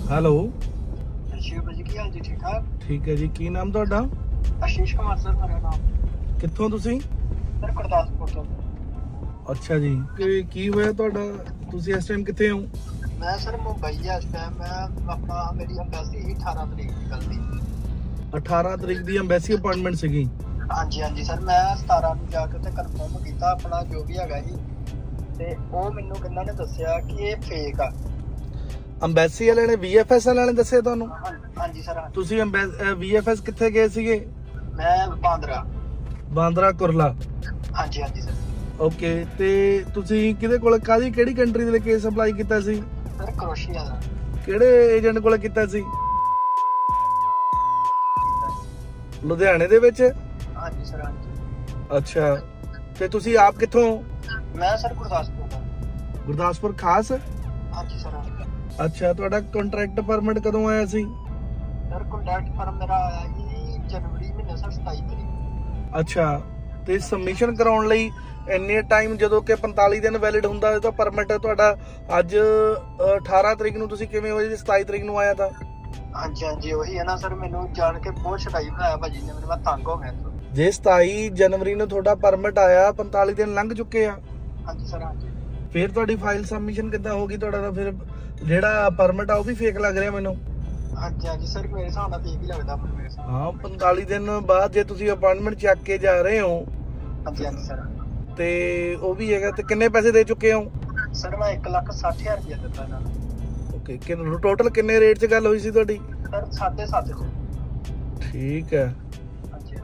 Hello. Shiv ਭਾਜੀ ਕੀ ਹਾਲ ਜੀ? ਠੀਕ ਠਾਕ? ਠੀਕ ਹੈ ਜੀ ਕੀ ਨਾਮ ਤੁਹਾਡਾ? ਆਸ਼ੀਸ਼ ਕੁਮਾਰ ਸਰ ਮੇਰਾ ਨਾਮ। ਕਿੱਥੋਂ ਤੁਸੀਂ? ਸਰ ਗੁਰਦਾਸਪੁਰ ਤੋਂ। ਅੱਛਾ ਜੀ ਕੀ ਕੀ ਹੋਇਆ ਤੁਹਾਡਾ? ਤੁਸੀਂ ਇਸ ਟਾਈਮ ਕਿੱਥੇ ਹੋ? ਮੈਂ ਸਰ ਮੁੰਬਈ ਆ ਇਸ ਟਾਈਮ ਮੈਂ ਆਪਣਾ ਮੇਰੀ ਅੰਬੈਸੀ ਸੀ 18 ਤਰੀਕ ਦੀ ਦੀ। 18 ਤਰੀਕ ਦੀ ਐਮਬੈਸੀ ਅਪਾਇੰਟਮੈਂਟ ਸੀਗੀ? ਹਾਂਜੀ ਹਾਂਜੀ ਸਰ ਮੈਂ 17 ਨੂੰ ਜਾ ਕੇ ਉੱਥੇ ਕਨਫਰਮ ਕੀਤਾ ਆਪਣਾ ਜੋ ਵੀ ਹੈਗਾ ਜੀ। ਤੇ ਉਹ ਮੈਨੂੰ ਕਿੰਨਾ ਨੇ ਦੱਸਿਆ ਕਿ ਇਹ ਫੇਕ ਆ। ਐਮਬੈਸੀ ਵਾਲਿਆਂ ਨੇ ਵੀਐਫਐਸ ਵਾਲਿਆਂ ਨੇ ਦੱਸਿਆ ਤੁਹਾਨੂੰ? ਹਾਂ- ਹਾਂਜੀ ਸਰ ਤੁਸੀਂ ਵੀਐਫਐਸ ਕਿੱਥੇ ਗਏ ਸੀਗੇ? ਮੈਂ ਬਾਂਦਰਾ। ਬਾਂਦਰਾ ਕੁਰਲਾ। ਹਾਂਜੀ ਹਾਂਜੀ ਸਰ। ਓਕੇ ਤੇ ਤੁਸੀਂ ਕਿਹਦੇ ਕੋਲ ਕਾਦੀ ਕਿਹੜੀ ਕੰਟਰੀ ਦੇ ਲਈ ਕੇਸ ਅਪਲਾਈ ਕੀਤਾ ਸੀ? ਸਰ ਕਰੋਸ਼ੀਆ ਦਾ। ਕਿਹੜੇ ਏਜੰਟ ਕੋਲ ਕੀਤਾ ਸੀ? ਲੁਧਿਆਣੇ ਦੇ ਵਿੱਚ? ਹਾਂਜੀ ਸਰ ਹਾਂਜੀ। ਅੱਛਾ। ਤੇ ਤੁਸੀਂ ਆਪ ਕਿੱਥੋਂ? ਮੈਂ ਸਰ ਗੁਰਦਾਸਪੁਰ ਦਾ। ਗੁਰਦਾਸਪੁਰ ਖਾਸ? ਹਾਂਜੀ ਸਰ ਅੱਛਾ ਤੁਹਾਡਾ ਕੰਟਰੈਕਟ ਪਰਮਿਟ ਕਦੋਂ ਆਇਆ ਸੀ? ਸਰ ਕੰਟੈਕਟ ਫਰਮ ਮੇਰਾ ਆਇਆ ਜੀ ਜਨਵਰੀ ਮਹੀਨੇ ਸਰ 27 ਤਰੀਕ। ਅੱਛਾ ਤੇ ਸਬਮਿਸ਼ਨ ਕਰਾਉਣ ਲਈ ਇੰਨੇ ਟਾਈਮ ਜਦੋਂ ਕਿ 45 ਦਿਨ ਵੈਲਿਡ ਹੁੰਦਾ ਹੈ ਤਾਂ ਪਰਮਿਟ ਤੁਹਾਡਾ ਅੱਜ ਅ, 18 ਤਰੀਕ ਨੂੰ ਤੁਸੀਂ ਕਿਵੇਂ ਹੋਏ ਜੀ? 27 ਤਰੀਕ ਨੂੰ ਆਇਆ ਤਾਂ? ਹਾਂਜੀ ਹਾਂਜੀ ਉਹੀ ਹੈ ਨਾ ਸਰ ਮੈਨੂੰ ਜਾਣ ਕੇ ਬਹੁਤ ਛਡਾਈ ਬਣਾਇਆ ਭਾਜੀ ਨੇ ਮੈਨੂੰ ਮੈਂ ਤੰਗ ਹੋ ਗਿਆ ਜੇ 27 ਜਨਵਰੀ ਨੂੰ ਤੁਹਾਡਾ ਪਰਮਿਟ ਆਇਆ 45 ਦਿਨ ਲੰਘ ਚੁੱਕੇ ਆ। ਹਾਂਜੀ ਸਰ ਹਾਂਜੀ। ਫਿਰ ਤੁਹਾਡੀ ਫਾਈਲ ਸਬਮਿਸ਼ਨ ਕਿੱਦਾਂ ਹੋਗੀ ਤੁਹਾਡਾ ਤਾਂ ਫਿਰ ਜਿਹੜਾ ਪਰਮਿਟ ਆ ਉਹ ਵੀ ਫੇਕ ਲੱਗ ਰਿਹਾ ਮੈਨੂੰ। ਹਾਂਜੀ ਹਾਂਜੀ ਸਰ ਮੇਰੇ ਹਿਸਾਬ ਨਾਲ ਠੀਕ ਹੀ ਲੱਗਦਾ ਮੈਨੂੰ ਮੇਰੇ ਹਿਸਾਬ ਹਾਂ 45 ਦਿਨ ਬਾਅਦ ਜੇ ਤੁਸੀਂ ਅਪਾਇੰਟਮੈਂਟ ਚੱਕ ਕੇ ਜਾ ਰਹੇ ਹੋ। ਨਾਲ। ਹਾਂਜੀ ਹਾਂਜੀ ਸਰ ਤੇ ਉਹ ਵੀ ਹੈਗਾ ਤੇ ਕਿੰਨੇ ਪੈਸੇ ਦੇ ਚੁੱਕੇ ਹੋ? ਸਰ ਮੈਂ 1 ਲੱਖ 60 ਹਜ਼ਾਰ ਰੁਪਇਆ ਦਿੱਤਾ ਇਹਨਾਂ ਨੂੰ। ਓਕੇ ਕਿੰਨੇ ਟੋਟਲ ਕਿੰਨੇ ਰੇਟ 'ਚ ਗੱਲ ਹੋਈ ਸੀ ਤੁਹਾਡੀ? ਸਰ 7.5 ਚ ਠੀਕ ਹੈ। ਹਾਂਜੀ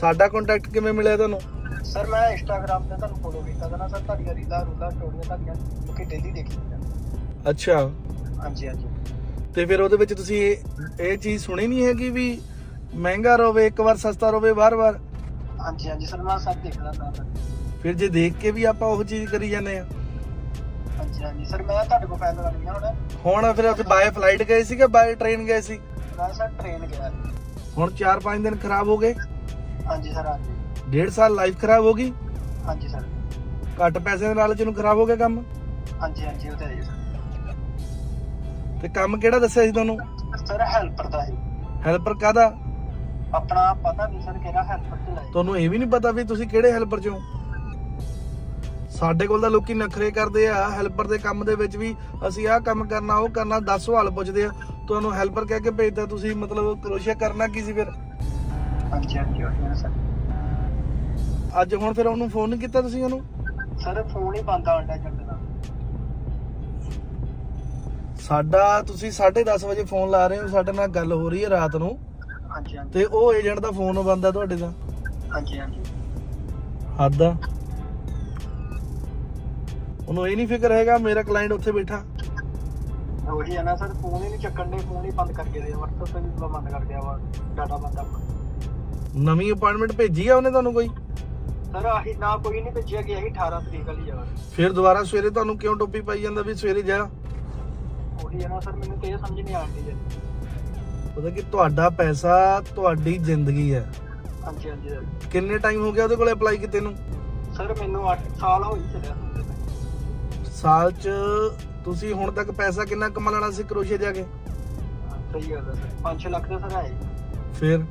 ਸਾਡਾ ਕੰਟੈਕਟ ਕਿਵੇਂ ਮਿਲਿਆ ਤੁਹਾਨੂੰ? ਸਰ ਮੈਂ ਇੰਸਟਾਗ੍ਰam ਤੇ ਤੁਹਾਨੂੰ ਫੋਲੋ ਕੀਤਾ ਤਾਂ ਨਾ ਸਰ ਤੁਹਾਡੀਆਂ ਰੀਲਾਂ ਰੂਲਾਂ ਸਟੋਰੀਆਂ ਤੁਹਾਡੀਆਂ ਲੋਕੀ ਡੇਲੀ ਦੇਖੀਆਂ ਅੱਛਾ। ਹਾਂਜੀ ਹਾਂਜੀ। ਤੇ ਫਿਰ ਉਹਦੇ ਵਿੱਚ ਤੁਸੀਂ ਇਹ ਇਹ ਚੀਜ਼ ਸੁਣੀ ਨਹੀਂ ਹੈਗੀ ਵੀ ਮਹਿੰਗਾ ਰੋਵੇ ਇੱਕ ਵਾਰ ਸਸਤਾ ਰੋਵੇ ਵਾਰ-ਵਾਰ ਹਾਂਜੀ ਹਾਂਜੀ ਸਰ ਮੈਂ ਸਭ ਦੇਖਦਾ ਸਰ। ਫਿਰ ਜੇ ਦੇਖ ਕੇ ਵੀ ਆਪਾਂ ਉਹ ਚੀਜ਼ ਕਰੀ ਜਾਂਦੇ ਆ। ਹਾਂਜੀ ਹਾਂਜੀ ਸਰ ਮੈਂ ਤੁਹਾਡੇ ਕੋਲ ਫਾਈਲ ਲਗਾਉਣੀ ਆ ਹੁਣ। ਹੁਣ ਫਿਰ ਅਸੀਂ ਬਾਏ ਫਲਾਈਟ ਗਏ ਸੀ ਕਿ ਬਾਏ ਟ੍ਰੇਨ ਗਏ ਸੀ? ਮੈਂ ਸਰ ਟ੍ਰੇਨ ਗਿਆ। ਹੁਣ 4-5 ਦਿਨ ਖਰਾਬ ਹੋ ਗਏ? ਹਾਂਜੀ ਸਰ ਹਾਂਜੀ। ਡੇਢ ਸਾਲ ਲਾਈਫ ਖਰਾਬ ਹੋ ਗਈ? ਹਾਂਜੀ ਸਰ। ਘੱਟ ਪੈਸੇ ਦੇ ਨਾਲ ਜਿਹਨੂੰ ਖਰਾਬ ਹੋ ਗਿਆ ਕੰਮ? ਹਾਂਜੀ ਹਾਂਜੀ ਉਹ ਤਾਂ ਹੈ ਜੀ ਤੇ ਕੰਮ ਕਿਹੜਾ ਦੱਸਿਆ ਸੀ ਤੁਹਾਨੂੰ? ਸਰ ਸਰ ਹੈਲਪਰ ਦਾ ਹੀ। ਹੈਲਪਰ ਕਾਦਾ ਆਪਣਾ ਪਤਾ ਨਹੀਂ ਸਰ ਕਿਹੜਾ ਹੈਲਪਰ ਤੇ ਲਾਇਆ ਤੁਹਾਨੂੰ ਇਹ ਵੀ ਨਹੀਂ ਪਤਾ ਵੀ ਤੁਸੀਂ ਕਿਹੜੇ ਹੈਲਪਰ ਚੋਂ? ਸਾਡੇ ਕੋਲ ਤਾਂ ਲੋਕੀ ਨਖਰੇ ਕਰਦੇ ਆ ਹੈਲਪਰ ਦੇ ਕੰਮ ਦੇ ਵਿੱਚ ਵੀ ਅਸੀਂ ਆਹ ਕੰਮ ਕਰਨਾ ਉਹ ਕਰਨਾ 10 ਸਵਾਲ ਪੁੱਛਦੇ ਆ। ਤੁਹਾਨੂੰ ਹੈਲਪਰ ਕਹਿ ਕੇ ਭੇਜਦਾ ਤੁਸੀਂ ਮਤਲਬ ਕਰੋਸ਼ੀਆ ਕਰਨਾ ਕੀ ਸੀ ਫਿਰ? ਹਾਂਜੀ ਹਾਂਜੀ ਉਹ ਸਰ। ਅੱਜ ਹੁਣ ਫਿਰ ਉਹਨੂੰ ਫੋਨ ਨਹੀਂ ਕੀਤਾ ਤੁਸੀਂ ਉਹਨੂੰ? ਸਰ ਫੋਨ ਹੀ ਬੰਦ ਆਉਂਦਾ ਚੱਲਦਾ ਸਾਡਾ ਤੁਸੀਂ 10:30 ਵਜੇ ਫੋਨ ਲਾ ਰਹੇ ਹੋ ਸਾਡੇ ਨਾਲ ਗੱਲ ਹੋ ਰਹੀ ਹੈ ਰਾਤ ਨੂੰ। ਹਾਂਜੀ ਹਾਂਜੀ। ਤੇ ਉਹ ਏਜੰਟ ਦਾ ਫੋਨ ਬੰਦ ਆ ਤੁਹਾਡੇ ਦਾ? ਹਾਂਜੀ ਹਾਂਜੀ। ਹੱਦ ਆ। ਉਹਨੂੰ ਇਹ ਨਹੀਂ ਫਿਕਰ ਹੈਗਾ ਮੇਰਾ ਕਲਾਇੰਟ ਉੱਥੇ ਬੈਠਾ। ਉਹੀ ਹੈ ਨਾ ਸਰ ਫੋਨ ਹੀ ਨਹੀਂ ਚੱਕਣ ਦੇ ਫੋਨ ਹੀ ਬੰਦ ਕਰਕੇ ਦੇ WhatsApp ਤੇ ਵੀ ਬੰਦ ਕਰ ਦਿਆ ਵਾ ਡਾਟਾ ਬੰਦ ਆਪਣਾ ਨਵੀਂ ਅਪਾਇੰਟਮੈਂਟ ਭੇਜੀ ਆ ਉਹਨੇ ਤੁਹਾਨੂੰ ਕੋਈ? ਸਰ ਆਹੀ ਨਾ ਕੋਈ ਨਹੀਂ ਭੇਜਿਆ ਗਿਆ ਸੀ 18 ਤਰੀਕ ਵਾਲੀ ਆ। ਫਿਰ ਦੁਬਾਰਾ ਸਵੇਰੇ ਤੁਹਾਨੂੰ ਕਿਉਂ ਟੋਪੀ ਪਾਈ ਜਾਂਦਾ ਵੀ ਸਵੇਰੇ ਜਾ? ਉਹੀ ਹੈ ਨਾ ਸਰ ਮੈਨੂੰ ਤੇ ਇਹ ਸਮਝ ਨਹੀਂ ਆਉਂਦੀ ਜੀ ਪਤਾ ਕਿ ਤੁਹਾਡਾ ਪੈਸਾ ਤੁਹਾਡੀ ਜ਼ਿੰਦਗੀ ਹੈ। ਹਾਂਜੀ ਹਾਂਜੀ ਸਰ ਕਿੰਨੇ ਟਾਈਮ ਹੋ ਗਿਆ ਉਹਦੇ ਕੋਲੇ ਅਪਲਾਈ ਕੀਤੇ ਨੂੰ? ਸਰ ਮੈਨੂੰ 8 ਸਾਲ ਹੋ ਹੀ ਚੱਲਿਆ ਹੁੰਦੇ ਨੇ ਸਾਲ 'ਚ ਤੁਸੀਂ ਹੁਣ ਤੱਕ ਪੈਸਾ ਕਿੰਨਾ ਕਮਾ ਲੈਣਾ ਸੀ ਕਰੋਸ਼ੀਆ ਜਾ ਕੇ? ਸਹੀ ਗੱਲ ਹੈ ਸਰ 5 ਲੱਖ ਦਾ ਸਰ ਹੈ। ਫਿਰ?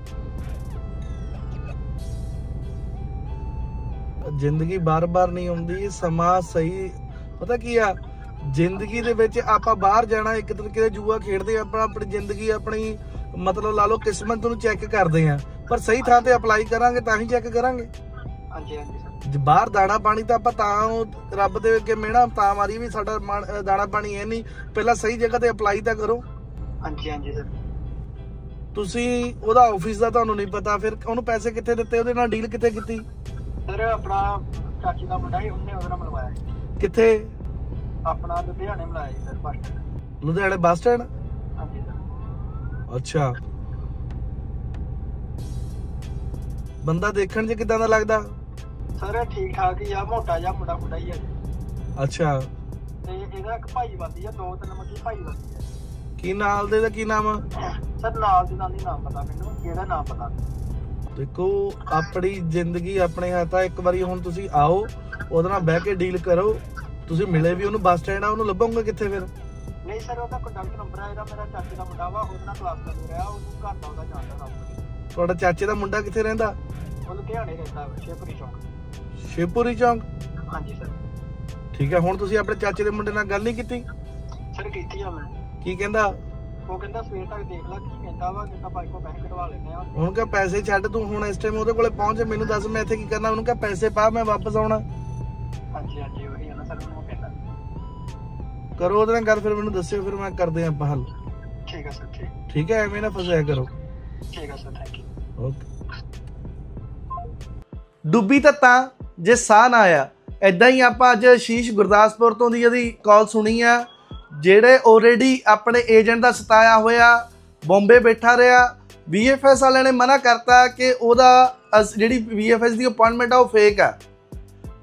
ਜ਼ਿੰਦਗੀ ਬਾਰ-ਬਾਰ ਨਹੀਂ ਆਉਂਦੀ ਸਮਾਂ ਸਹੀ ਪਤਾ ਕੀ ਆ? ਜ਼ਿੰਦਗੀ ਦੇ ਵਿੱਚ ਆਪਾਂ ਬਾਹਰ ਜਾਣਾ ਇੱਕ ਤਰੀਕੇ ਦਾ ਜੂਆ ਖੇਡਦੇ ਆ ਆਪਣਾ ਜ਼ਿੰਦਗੀ ਆਪਣੀ ਮਤਲਬ ਲਾ ਲਓ ਕਿਸਮਤ ਨੂੰ ਚੈੱਕ ਕਰਦੇ ਆ। ਪਰ ਸਹੀ ਥਾਂ ਤੇ ਅਪਲਾਈ ਕਰਾਂਗੇ ਤਾਂ ਹੀ ਚੈੱਕ ਕਰਾਂਗੇ। ਹਾਂਜੀ ਹਾਂਜੀ ਜੇ ਬਾਹਰ ਦਾਣਾ ਪਾਣੀ ਤਾਂ ਆਪਾਂ ਤਾਂ ਰੱਬ ਦੇ ਅੱਗੇ ਮਿਹਣਾ ਤਾਂ ਮਾਰੀ ਵੀ ਸਾਡਾ ਦਾਣਾ ਪਾਣੀ ਇਹ ਨਹੀਂ। ਪਹਿਲਾਂ ਸਹੀ ਜਗ੍ਹਾ ਤੇ ਅਪਲਾਈ ਤਾਂ ਕਰੋ। ਹਾਂਜੀ ਹਾਂਜੀ ਸਰ। ਤੁਸੀਂ ਉਹਦਾ ਆਫਿਸ ਦਾ ਤੁਹਾਨੂੰ ਨਹੀਂ ਪਤਾ ਫਿਰ ਉਹਨੂੰ ਪੈਸੇ ਕਿੱਥੇ ਦਿੱਤੇ ਉਹਦੇ ਨਾਲ ਡੀਲ ਕਿੱਥੇ ਕੀਤੀ? ਸਰ ਆਪਣਾ ਚਾਚੀ ਦਾ ਮੁੰਡਾ ਸੀ ਉਹਨੇ ਉਹਦੇ ਨਾਲ ਮਿਲਵਾਇਆ ਸੀ। ਕਿੱਥੇ? ਆਪਣਾ ਲੁਧਿਆਣੇ ਮਿਲਾਇਆ ਜੀ ਸਰ ਫਸਟ ਲੁਧਿਆਣੇ ਬੱਸ ਸਟੈਂਡ? ਹਾਂਜੀ ਸਰ। ਅੱਛਾ। ਬੰਦਾ ਦੇਖਣ 'ਚ ਕਿਦਾਂ ਦਾ ਲੱਗਦਾ? ਸਰ ਠੀਕ ਠਾਕ ਹੀ ਆ ਮੋਟਾ ਜਿਹਾ ਮੁੰਡਾ ਮੁੰਡਾ ਹੀ ਆ ਜੀ। ਅੱਛਾ। ਤੇ ਇਹਦਾ ਇੱਕ ਭਾਈ ਬੰਦੀ ਆ ਦੋ ਤਿੰਨ ਮੱਕੀ ਭਾਈ ਬੰਦੀ ਕੀ ਨਾਲ ਦੇ ਦਾ ਕੀ ਨਾਮ ਆ? ਸਰ ਨਾਲ ਦੀ ਨਾਲ ਨਹੀਂ ਨਾਮ ਪਤਾ ਮੈਨੂੰ ਕਿਹੜਾ ਨਾਮ ਪਤਾ। ਦੇਖੋ ਆਪਣੀ ਜ਼ਿੰਦਗੀ ਆਪਣੇ ਹੱਥ ਆ ਇੱਕ ਵਾਰੀ ਹੁਣ ਤੁਸੀਂ ਆਓ ਉਹਦੇ ਨਾਲ ਬਹਿ ਕੇ ਡੀਲ ਕਰੋ। ਤੁਸੀਂ ਮਿਲੇ ਵੀ ਉਹਨੂੰ ਬੱਸ ਸਟੈਂਡ ਆ ਉਹਨੂੰ ਲੱਭੋਗੇ ਕਿੱਥੇ ਫਿਰ? ਨਹੀਂ ਸਰ ਉਹਦਾ ਕੰਟੈਕਟ ਨੰਬਰ ਹੈ ਇਹਦਾ ਮੇਰਾ ਚਾਚੇ ਦਾ ਮੁੰਡਾ ਵਾ ਉਹਦੇ ਨਾਲ ਕਲਾਸ ਕਰ ਰਿਹਾ ਉਹਨੂੰ ਘਰ ਦਾ ਉਹਦਾ ਜਾਣਦਾ ਨੰਬਰ ਤੁਹਾਡਾ ਚਾਚੇ ਦਾ ਮੁੰਡਾ ਕਿੱਥੇ ਰਹਿੰਦਾ? ਉਹ ਲੁਧਿਆਣੇ ਰਹਿੰਦਾ ਸ਼ੇਪਰੀ ਚੌਂਕ। ਸ਼ਿਵਪੁਰੀ ਚੌਂਕ? ਹਾਂਜੀ ਸਰ ਠੀਕ ਹੈ ਹੁਣ ਤੁਸੀਂ ਆਪਣੇ ਚਾਚੇ ਦੇ ਮੁੰਡੇ ਨਾਲ ਗੱਲ ਨਹੀਂ ਕੀਤੀ? ਸਰ ਕੀਤੀ ਆ ਮੈਂ। ਕੀ ਕਹਿੰਦਾ? ਉਹ ਕਹਿੰਦਾ ਸਵੇਰ ਤੱਕ ਦੇਖ ਲੈ ਕੀ ਕਹਿੰਦਾ ਵਾ ਕਹਿੰਦਾ ਬਾਈਕ ਕੋ ਪੈਸੇ ਕਢਵਾ ਲੈਣੇ ਆ। ਹੁਣ ਕਹ ਪੈਸੇ ਛੱਡ ਤੂੰ ਹੁਣ ਇਸ ਟਾਈਮ ਉਹਦੇ ਕੋਲੇ ਪਹੁੰਚ ਮੈਨੂੰ ਦੱਸ ਮੈਂ ਇੱਥੇ ਕੀ ਕਰਨਾ ਉਹਨੂੰ ਕਹ ਪੈਸੇ ਪਾ ਮੈਂ ਵਾਪਸ ਆਉਣਾ। ਹਾਂਜੀ ਹਾਂਜੀ ਉਹੀ ਆ ਨਾ ਸਰ ਉਹਨੂੰ ਕਹਿੰਦਾ। ਕਰੋ ਉਹਦੇ ਨਾਲ ਗੱਲ ਫਿਰ ਮੈਨੂੰ ਦੱਸਿਓ ਫਿਰ ਮੈਂ ਕਰਦੇ ਆਂ ਆਪਾਂ ਹੱਲ। ਠੀਕ ਹੈ ਸਰ ਠੀਕ। ਠੀਕ ਹੈ ਐਵੇਂ ਨਾ ਫਸਿਆ ਕਰੋ। ਠੀਕ ਹੈ ਸਰ ਥੈਂਕ ਯੂ ਓਕੇ ਡੁੱਬੀ ਤਾਂ ਤਾਂ ਜੇ ਸਾਹ ਨਾ ਆਇਆ ਐਦਾਂ ਹੀ ਆਪਾਂ ਅੱਜ ਸ਼ੀਸ਼ ਗੁਰਦਾਸਪੁਰ ਤੋਂ ਦੀ ਇਹਦੀ ਕਾਲ ਸੁਣੀ ਆ। ਜਿਹੜੇ ਆਲਰੇਡੀ ਆਪਣੇ ਏਜੰਟ ਦਾ ਸਤਾਇਆ ਹੋਇਆ, ਬੰਬੇ ਬੈਠਾ ਰਿਹਾ VFS ਵਾਲਿਆਂ ਨੇ ਮਨਾ ਕਰਤਾ ਕਿ ਉਹਦਾ ਅਸ- ਜਿਹੜੀ VFS ਦੀ ਅਪਾਇੰਟਮੈਂਟ ਆ, ਉਹ ਫੇਕ ਆ।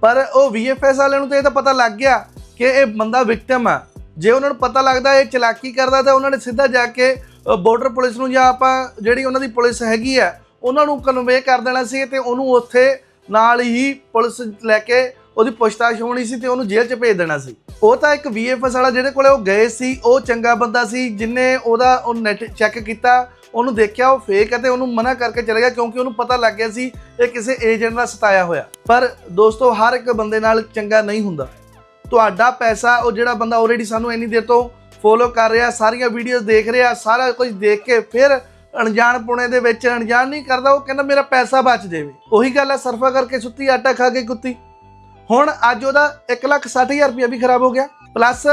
ਪਰ ਉਹ VFS ਵਾਲਿਆਂ ਨੂੰ ਤਾਂ ਇਹ ਤਾਂ ਪਤਾ ਲੱਗ ਗਿਆ ਕਿ ਇਹ ਬੰਦਾ ਵਿਕਟਮ ਆ। ਜੇ ਉਹਨਾਂ ਨੂੰ ਪਤਾ ਲੱਗਦਾ ਇਹ ਚਲਾਕੀ ਕਰਦਾ, ਤਾਂ ਉਹਨਾਂ ਨੇ ਸਿੱਧਾ ਜਾ ਕੇ ਬਾਰਡਰ ਪੁਲਿਸ ਨੂੰ ਜਾਂ ਆਪਾਂ ਜਿਹੜੀ ਉਹਨਾਂ ਦੀ ਪੁਲਿਸ ਹੈਗੀ ਆ, ਉਹਨਾਂ ਨੂੰ ਕਨਵੇ ਕਰ ਦੇਣਾ ਸੀ ਤੇ ਉਹਨੂੰ ਉੱਥੇ ਨਾਲ ਹੀ ਪੁਲਿਸ ਲੈ ਕੇ ਉਹਦੀ ਪੁੱਛਤਾਛ ਹੋਣੀ ਸੀ ਤੇ ਉਹਨੂੰ ਜੇਲ੍ਹ 'ਚ ਭੇਜ ਦੇਣਾ ਸੀ। ਉਹ ਤਾਂ ਇੱਕ VFS ਵਾਲਾ ਜਿਹਦੇ ਕੋਲੇ ਉਹ ਗਏ ਸੀ, ਉਹ ਚੰਗਾ ਬੰਦਾ ਸੀ, ਜਿਨੇ ਉਹਦਾ ਉਹ ਨੈਟ ਚੈੱਕ ਕੀਤਾ, ਉਹਨੂੰ ਦੇਖਿਆ, ਉਹ ਫੇਕ ਹੈ ਤੇ ਉਹਨੂੰ ਮਨਾ ਕਰਕੇ ਚਲੇ ਗਿਆ ਕਿਉਂਕਿ ਉਹਨੂੰ ਪਤਾ ਲੱਗ ਗਿਆ ਸੀ ਇਹ ਕਿਸੇ ਏਜੰਟ ਦਾ ਸਤਾਇਆ ਹੋਇਆ। ਪਰ ਦੋਸਤੋ, ਹਰ ਇੱਕ ਬੰਦੇ ਨਾਲ ਚੰਗਾ ਨਹੀਂ ਹੁੰਦਾ। ਤੁਹਾਡਾ ਪੈਸਾ, ਉਹ ਜਿਹੜਾ ਬੰਦਾ ਆਲਰੇਡੀ ਸਾਨੂੰ ਇੰਨੀ ਦੇਰ ਤੋਂ ਫੋਲੋ ਕਰ ਰਿਹਾ, ਸਾਰੀਆਂ ਵੀਡੀਓਜ਼ ਦੇਖ ਰਿਹਾ, ਸਾਰਾ ਕੁਝ ਦੇਖ ਕੇ ਫਿਰ ਅਣਜਾਣ ਪੁਣੇ ਦੇ ਵਿੱਚ ਅਣਜਾਣ ਨਹੀਂ ਕਰਦਾ, ਉਹ ਕਹਿੰਦਾ ਮੇਰਾ ਪੈਸਾ ਬਚ ਜਾਵੇ। ਉਹੀ ਗੱਲ ਹੈ ਸਰਫਾ ਕਰਕੇ ਸੁੱਤੀ, ਆਟਾ ਖਾ ਕੇ ਕੁੱਤੀ। ਹੁਣ ਅੱਜ ਉਹਦਾ 160000 ਰੁਪਇਆ ਵੀ ਖਰਾਬ ਹੋ ਗਿਆ ਪਲੱਸ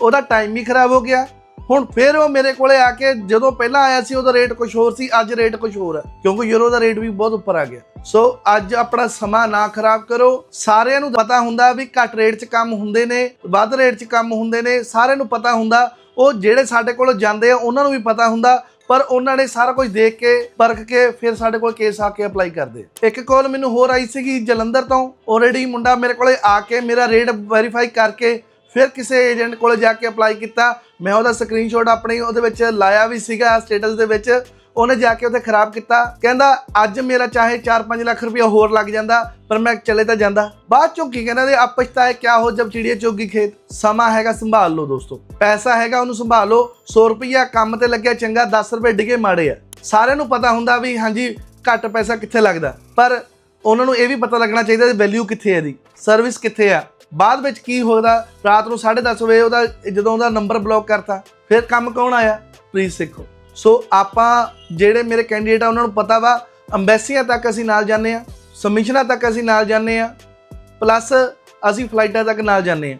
ਉਹਦਾ ਟਾਈਮ ਵੀ ਖਰਾਬ ਹੋ ਗਿਆ। ਹੁਣ ਫਿਰ ਉਹ ਮੇਰੇ ਕੋਲੇ ਆ ਕੇ ਜਦੋਂ ਪਹਿਲਾਂ ਆਇਆ ਸੀ, ਉਹਦਾ ਰੇਟ ਕੁਝ ਹੋਰ ਸੀ, ਅੱਜ ਰੇਟ ਕੁਝ ਹੋਰ ਹੈ ਕਿਉਂਕਿ ਯੂਰੋ ਦਾ ਰੇਟ ਵੀ ਬਹੁਤ ਉੱਪਰ ਆ ਗਿਆ। ਸੋ ਅੱਜ ਆਪਣਾ ਸਮਾਂ ਨਾ ਖਰਾਬ ਕਰੋ। ਸਾਰਿਆਂ ਨੂੰ ਪਤਾ ਹੁੰਦਾ ਵੀ ਘੱਟ ਰੇਟ 'ਚ ਕੰਮ ਹੁੰਦੇ ਨੇ, ਵੱਧ ਰੇਟ 'ਚ ਕੰਮ ਹੁੰਦੇ ਨੇ, ਸਾਰਿਆਂ ਨੂੰ ਪਤਾ ਹੁੰਦਾ। ਉਹ ਜਿਹੜੇ ਸਾਡੇ ਕੋਲ ਜਾਂਦੇ ਆ, ਉਹਨਾਂ ਨੂੰ ਵੀ ਪਤਾ ਹੁੰਦਾ ਪਰ ਉਹਨਾਂ ਨੇ ਸਾਰਾ ਕੁਝ ਦੇਖ ਕੇ ਪਰਖ ਕੇ ਫਿਰ ਸਾਡੇ ਕੋਲ ਕੇਸ ਆ ਕੇ ਅਪਲਾਈ ਕਰਦੇ। ਇੱਕ ਕਾਲ ਮੈਨੂੰ ਹੋਰ ਆਈ ਸੀਗੀ ਜਲੰਧਰ ਤੋਂ। ਆਲਰੇਡੀ ਮੁੰਡਾ ਮੇਰੇ ਕੋਲੇ ਆ ਕੇ ਮੇਰਾ ਰੇਟ ਵੈਰੀਫਾਈ ਕਰਕੇ ਫਿਰ ਕਿਸੇ ਏਜੰਟ ਕੋਲ ਜਾ ਕੇ ਅਪਲਾਈ ਕੀਤਾ। ਮੈਂ ਉਹਦਾ ਸਕਰੀਨਸ਼ਾਟ ਆਪਣੇ ਉਹਦੇ ਵਿੱਚ ਲਾਇਆ ਵੀ ਸੀਗਾ ਸਟੇਟਸ ਦੇ ਵਿੱਚ। ਉਹਨੇ ਜਾ ਕੇ ਉੱਥੇ ਖਰਾਬ ਕੀਤਾ। ਕਹਿੰਦਾ, ਅੱਜ ਮੇਰਾ ਚਾਹੇ 4-5 ਲੱਖ ਰੁਪਇਆ ਹੋਰ ਲੱਗ ਜਾਂਦਾ, ਪਰ ਮੈਂ ਚਲੇ ਤਾਂ ਜਾਂਦਾ। ਬਾਅਦ ਚੋਂ ਕੀ ਕਹਿੰਦਾ ਦੇ ਤਾਂ ਇਹ ਕਿਆ ਹੋ, ਜਬ ਚਿੜੀਆ ਚੋਗੀ ਖੇਤ। ਸਮਾਂ ਹੈਗਾ, ਸੰਭਾਲ ਲਓ ਦੋਸਤੋ। ਪੈਸਾ ਹੈਗਾ, ਉਹਨੂੰ ਸੰਭਾਲ ਸੰਭਾਲੋ 100 ਰੁਪਇਆ ਕੰਮ ਤੇ ਲੱਗਿਆ ਚੰਗਾ 10 ਰੁਪਏ ਡਿਗੇ ਮਾੜੇ ਆ। ਸਾਰਿਆਂ ਨੂੰ ਪਤਾ ਹੁੰਦਾ ਵੀ, ਹਾਂਜੀ, ਘੱਟ ਪੈਸਾ ਕਿੱਥੇ ਲੱਗਦਾ। ਪਰ ਉਹਨਾਂ ਨੂੰ ਇਹ ਵੀ ਪਤਾ ਲੱਗਣਾ ਚਾਹੀਦਾ ਕਿ ਵੈਲਿਊ ਕਿੱਥੇ ਹੈ ਇਹਦੀ ਸਰਵਿਸ ਕਿੱਥੇ ਆ। ਬਾਅਦ ਵਿੱਚ ਕੀ ਹੋਦਾ ਰਾਤ ਨੂੰ 10:30 ਵਜੇ ਉਹਦਾ, ਜਦੋਂ ਉਹਦਾ ਨੰਬਰ ਬਲੌਕ ਕਰਤਾ, ਫਿਰ ਕੰਮ ਕੌਣ ਆਇਆ? ਪਲੀਜ਼ ਸਿੱਖੋ ਸੋ ਆਪਾਂ ਜਿਹੜੇ ਮੇਰੇ ਕੈਂਡੀਡੇਟ ਆ, ਉਹਨਾਂ ਨੂੰ ਪਤਾ ਵਾ ਅੰਬੈਸੀਆਂ ਤੱਕ ਅਸੀਂ ਨਾਲ ਜਾਂਦੇ ਆ ਸਬਮਿਸ਼ਨਾਂ ਤੱਕ ਅਸੀਂ ਨਾਲ ਜਾਂਦੇ ਆ ਪਲੱਸ ਅਸੀਂ ਫਲਾਈਟਾਂ ਤੱਕ ਨਾਲ ਜਾਂਦੇ ਆ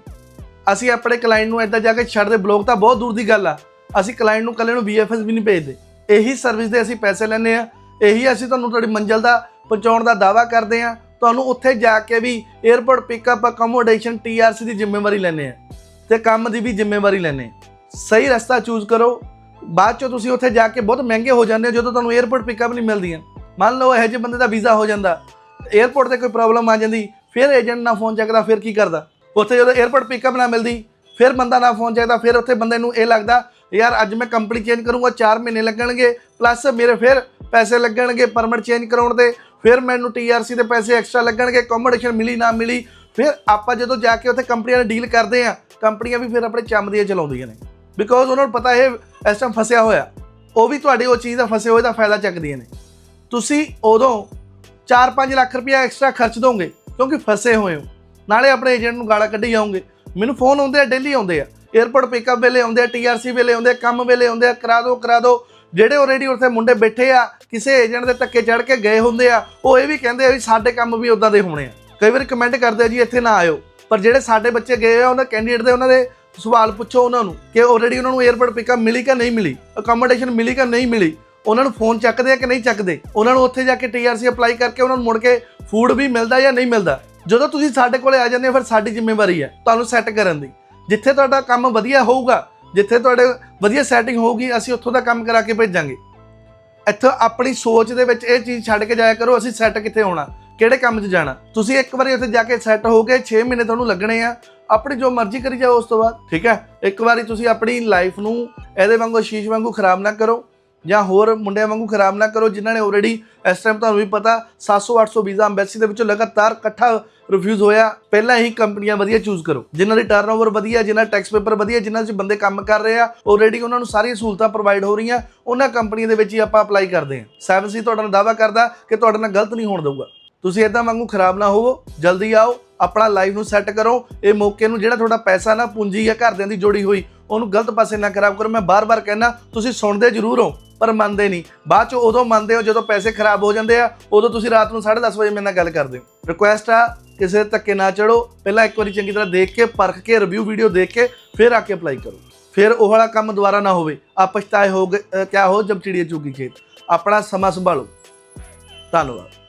ਅਸੀਂ ਆਪਣੇ ਕਲਾਇੰਟ ਨੂੰ ਇੱਦਾਂ ਜਾ ਕੇ ਛੱਡਦੇ ਬਲੌਕ ਤਾਂ ਬਹੁਤ ਦੂਰ ਦੀ ਗੱਲ ਆ। ਅਸੀਂ ਕਲਾਇੰਟ ਨੂੰ ਕੱਲੇ ਨੂੰ VFS ਵੀ ਨਹੀਂ ਭੇਜਦੇ। ਇਹੀ ਸਰਵਿਸ ਦੇ ਅਸੀਂ ਪੈਸੇ ਲੈਂਦੇ ਆ ਇਹੀ ਅਸੀਂ ਤੁਹਾਨੂੰ ਤੁਹਾਡੀ ਮੰਜ਼ਿਲ ਦਾ ਪਹੁੰਚਾਉਣ ਦਾ ਦਾਵਾ ਕਰਦੇ ਆ ਤੁਹਾਨੂੰ ਉੱਥੇ ਜਾ ਕੇ ਵੀ 에어ਪੋਰਟ ਪਿਕਅਪ ਅਕਮੋਡੇਸ਼ਨ TRC ਦੀ ਜ਼ਿੰਮੇਵਾਰੀ ਲੈਂਦੇ ਆ ਤੇ ਕੰਮ ਦੀ ਵੀ ਜ਼ਿੰਮੇਵਾਰੀ ਲੈਂਦੇ ਸਹੀ ਰਸਤਾ ਚੂਜ਼ ਕਰੋ। ਬਾਅਦ ਚੋਂ ਤੁਸੀਂ ਉੱਥੇ ਜਾ ਕੇ ਬਹੁਤ ਮਹਿੰਗੇ ਹੋ ਜਾਂਦੇ ਜਦੋਂ ਤੁਹਾਨੂੰ 에어ਪੋਰਟ ਪਿਕਅਪ ਨਹੀਂ ਮਿਲਦੀਆਂ। ਮੰਨ ਲਓ ਇਹੋ ਜਿਹੇ ਬੰਦੇ ਦਾ ਵੀਜ਼ਾ ਹੋ ਜਾਂਦਾ। 에어ਪੋਰਟ ਤੇ ਕੋਈ ਪ੍ਰੋਬਲਮ ਆ ਜਾਂਦੀ, ਫਿਰ ਏਜੰਟ ਨਾ ਫੋਨ ਚੱਕਦਾ, ਫਿਰ ਕੀ ਕਰਦਾ? ਉੱਥੇ ਜਦੋਂ 에어ਪੋਰਟ ਪਿਕਅਪ ਨਾ ਮਿਲਦੀ, ਫਿਰ ਬੰਦਾ ਨਾ ਫੋਨ ਚੱਕਦਾ, ਫਿਰ ਉੱਥੇ ਬੰਦੇ ਨੂੰ ਇਹ ਲੱਗਦਾ, ਯਾਰ, ਅੱਜ ਮੈਂ ਕੰਪਨੀ ਚੇਂਜ ਕਰੂੰਗਾ 4 ਮਹੀਨੇ ਲੱਗਣਗੇ ਪਲੱਸ ਮੇਰੇ ਫਿਰ ਪੈਸੇ ਲੱਗਣਗੇ ਪਰਮਿਟ ਚੇਂਜ ਕਰਾਉਣ ਦੇ, ਫਿਰ ਮੈਨੂੰ ਟੀਆਰਸੀ ਦੇ ਪੈਸੇ ਐਕਸਟਰਾ ਲੱਗਣਗੇ ਅਕੋਮੋਡੇਸ਼ਨ ਮਿਲੀ, ਨਾ ਮਿਲੀ। ਫਿਰ ਆਪਾਂ ਜਦੋਂ ਜਾ ਕੇ ਉੱਥੇ ਕੰਪਨੀਆਂ ਨਾਲ ਡੀਲ ਕਰਦੇ ਆ ਕੰਪਨੀਆਂ ਵੀ ਫਿਰ ਆਪਣੇ ਚੰਮ ਦੀਆਂ ਚਲਾਉਂਦੀਆਂ ਨੇ। ਬਿਕੋਜ਼ ਉਹਨਾਂ ਨੂੰ ਪਤਾ ਇਹ ਇਸ ਟਾਈਮ ਫਸਿਆ ਹੋਇਆ। ਉਹ ਵੀ ਤੁਹਾਡੀ ਉਹ ਚੀਜ਼ ਦਾ ਫਸੇ ਹੋਏ ਦਾ ਫਾਇਦਾ ਚੱਕਦੀਆਂ ਨੇ। ਤੁਸੀਂ ਉਦੋਂ 4-5 ਲੱਖ ਰੁਪਇਆ ਐਕਸਟਰਾ ਖਰਚ ਦੋਗੇ, ਕਿਉਂਕਿ ਫਸੇ ਹੋਏ ਹੋ। ਨਾਲੇ ਆਪਣੇ ਏਜੰਟ ਨੂੰ ਗਾਲਾਂ ਕੱਢੀ ਜਾਓਗੇ। ਮੈਨੂੰ ਫੋਨ ਆਉਂਦੇ ਆ ਡੇਲੀ ਆਉਂਦੇ ਆ। 에어ਪੋਰਟ ਪਿਕਅਪ ਵੇਲੇ ਆਉਂਦੇ ਆ ਟੀਆਰਸੀ ਵੇਲੇ ਆਉਂਦੇ ਆ, ਕੰਮ ਵੇਲੇ ਆਉਂਦੇ ਆ, ਕਰਾ ਦਿਓ ਕਰਾ ਦਿਓ ਜਿਹੜੇ ਆਲਰੇਡੀ ਉੱਥੇ ਮੁੰਡੇ ਬੈਠੇ ਆ, ਕਿਸੇ ਏਜੰਟ ਦੇ ਧੱਕੇ ਚੜ ਕੇ ਗਏ ਹੁੰਦੇ ਆ, ਉਹ ਇਹ ਵੀ ਕਹਿੰਦੇ ਆ ਵੀ ਸਾਡੇ ਕੰਮ ਵੀ ਉਦਾਂ ਦੇ ਹੋਣੇ ਆ। ਕਈ ਵਾਰ ਕਮੈਂਟ ਕਰਦੇ ਆ ਜੀ, ਇੱਥੇ ਨਾ ਆਇਓ। ਪਰ ਜਿਹੜੇ ਸਾਡੇ ਬੱਚੇ ਗਏ ਆ, ਉਹਨਾਂ ਕੈਂਡੀਡੇਟ ਦੇ, ਉਹਨਾਂ ਦੇ ਸਵਾਲ ਪੁੱਛੋ ਉਹਨਾਂ ਨੂੰ ਕਿ ਆਲਰੇਡੀ ਉਹਨਾਂ ਨੂੰ 에어ਪੋਰਟ ਪਿਕਅਪ ਮਿਲੀ ਕਿ ਨਹੀਂ ਮਿਲੀ? ਅਕਮੋਡੇਸ਼ਨ ਮਿਲੀ ਕਿ ਨਹੀਂ ਮਿਲੀ? ਉਹਨਾਂ ਨੂੰ ਫੋਨ ਚੱਕਦੇ ਆ ਕਿ ਨਹੀਂ ਚੱਕਦੇ? ਉਹਨਾਂ ਨੂੰ ਉੱਥੇ ਜਾ ਕੇ ਟੀਆਰਸੀ ਅਪਲਾਈ ਕਰਕੇ ਉਹਨਾਂ ਨੂੰ ਮੁੜ ਕੇ ਫੂਡ ਵੀ ਮਿਲਦਾ ਜਾਂ ਨਹੀਂ ਮਿਲਦਾ? ਜਦੋਂ ਤੁਸੀਂ ਸਾਡੇ ਕੋਲੇ ਆ ਜਾਂਦੇ ਹੋ, ਫਿਰ ਸਾਡੀ ਜ਼ਿੰਮੇਵਾਰੀ ਹੈ ਤੁਹਾਨੂੰ ਸੈੱਟ ਕਰਨ ਦੀ। ਜਿੱਥੇ ਤੁਹਾਡਾ ਕੰਮ ਵਧੀਆ ਹੋਊਗਾ, ਜਿੱਥੇ ਤੁਹਾਡੇ ਵਧੀਆ ਸੈਟਿੰਗ ਹੋਊਗੀ, ਅਸੀਂ ਉੱਥੋਂ ਦਾ ਕੰਮ ਕਰਾ ਕੇ ਭੇਜਾਂਗੇ। ਇੱਥੇ ਆਪਣੀ ਸੋਚ ਦੇ ਵਿੱਚ ਇਹ ਚੀਜ਼ ਛੱਡ ਕੇ ਜਾਇਆ ਕਰੋ, ਅਸੀਂ ਸੈੱਟ ਕਿੱਥੇ ਹੋਣਾ? ਕਿਹੜੇ ਕੰਮ 'ਚ ਜਾਣਾ? ਤੁਸੀਂ ਇੱਕ ਵਾਰੀ ਉੱਥੇ ਜਾ ਕੇ ਸੈੱਟ ਹੋ ਕੇ 6 ਮਹੀਨੇ ਤੁਹਾਨੂੰ ਲੱਗਣੇ ਆ। ਆਪਣੀ ਜੋ ਮਰਜ਼ੀ ਕਰੀ ਜਾਓ ਉਸ ਤੋਂ ਬਾਅਦ, ਠੀਕ ਹੈ? ਇੱਕ ਵਾਰੀ ਤੁਸੀਂ ਆਪਣੀ ਲਾਈਫ ਨੂੰ ਇਹਦੇ ਵਾਂਗੂ, ਸ਼ੀਸ਼ ਵਾਂਗੂ ਖਰਾਬ ਨਾ ਕਰੋ, ਜਾਂ ਹੋਰ ਮੁੰਡਿਆਂ ਵਾਂਗੂ ਖਰਾਬ ਨਾ ਕਰੋ, ਜਿਨ੍ਹਾਂ ਨੇ ਆਲਰੇਡੀ ਇਸ ਟਾਈਮ ਤੁਹਾਨੂੰ ਵੀ ਪਤਾ 700 800 ਵੀਜ਼ਾ ਐਮਬੈਸੀ ਦੇ ਵਿੱਚੋਂ ਲਗਾਤਾਰ ਇਕੱਠਾ ਰਿਫਿਊਜ਼ ਹੋਇਆ। ਪਹਿਲਾਂ ਹੀ ਕੰਪਨੀਆਂ ਵਧੀਆ ਚੂਜ਼ ਕਰੋ, ਜਿਨ੍ਹਾਂ ਦੀ ਟਰਨਓਵਰ ਵਧੀਆ, ਜਿਨ੍ਹਾਂ ਟੈਕਸ ਪੇਪਰ ਵਧੀਆ, ਜਿਨ੍ਹਾਂ 'ਚ ਬੰਦੇ ਕੰਮ ਕਰ ਰਹੇ ਆ ਆਲਰੇਡੀ ਉਹਨਾਂ ਨੂੰ ਸਾਰੀਆਂ ਸਹੂਲਤਾਂ ਪ੍ਰੋਵਾਈਡ ਹੋ ਰਹੀਆਂ, ਉਹਨਾਂ ਕੰਪਨੀਆਂ ਦੇ ਵਿੱਚ ਹੀ ਆਪਾਂ ਅਪਲਾਈ ਕਰਦੇ ਹਾਂ। ਸੈਵਨ ਸੀ ਤੁਹਾਡਾ ਨਾਲ ਦਾਅਵਾ ਕਰਦਾ ਕਿ ਤੁਹਾਡੇ ਨਾਲ ਗਲਤ ਨਹੀਂ ਹੋਣ ਦਊਗਾ। ਤੁਸੀਂ ਇਦਾਂ ਵਾਂਗੂ ਖਰਾਬ ਨਾ ਹੋਵੋ, ਜਲਦੀ ਆਓ, ਆਪਣਾ ਲਾਈਫ ਨੂੰ ਸੈੱਟ ਕਰੋ, ਇਹ ਮੌਕੇ ਨੂੰ ਜਿਹੜਾ ਤੁਹਾਡਾ ਪੈਸਾ ਨਾ ਪੂੰਜੀ ਆ ਘਰਦਿਆਂ ਦੀ ਜੋੜੀ ਹੋਈ, ਉਹਨੂੰ ਗਲਤ ਪਾਸੇ ਨਾ ਖਰਾਬ ਕਰੋ। ਮੈਂ ਬਾਰ-ਬਾਰ ਕਹਿਣਾ ਤੁਸੀਂ ਸੁਣਦੇ ਜ਼ਰੂਰ ਹੋ, ਪਰ ਮੰਨਦੇ ਨਹੀਂ। ਬਾਅਦ ਚ ਉਦੋਂ ਮੰਨਦੇ ਹੋ ਜਦੋਂ ਪੈਸੇ ਖਰਾਬ ਹੋ ਜਾਂਦੇ ਆ, ਉਦੋਂ ਤੁਸੀਂ ਰਾਤ ਨੂੰ 10:30 ਵਜੇ ਮੇਰੇ ਨਾਲ ਗੱਲ ਕਰਦੇ ਹੋ। ਰਿਕੁਐਸਟ ਆ, ਕਿਸੇ ਦੇ ਧੱਕੇ ਨਾ ਚੜੋ, ਪਹਿਲਾਂ ਇੱਕ ਵਾਰੀ ਚੰਗੀ ਤਰ੍ਹਾਂ ਦੇਖ ਕੇ, ਪਰਖ ਕੇ ਰਿਵਿਊ ਵੀਡੀਓ ਦੇਖ ਕੇ, ਫਿਰ ਆ ਕੇ ਅਪਲਾਈ ਕਰੋ। ਫਿਰ ਉਹ ਵਾਲਾ ਕੰਮ ਦੁਬਾਰਾ ਨਾ ਹੋਵੇ। ਆ ਪਛਤਾਏ ਹੋ ਗਏ ਕਿਆ ਹੋ, ਜਬ ਚਿੜੀਏ ਚੁਗੀ ਖੇਤ। ਆਪਣਾ ਸਮਾਂ ਸੰਭਾਲੋ। ਧੰਨਵਾਦ।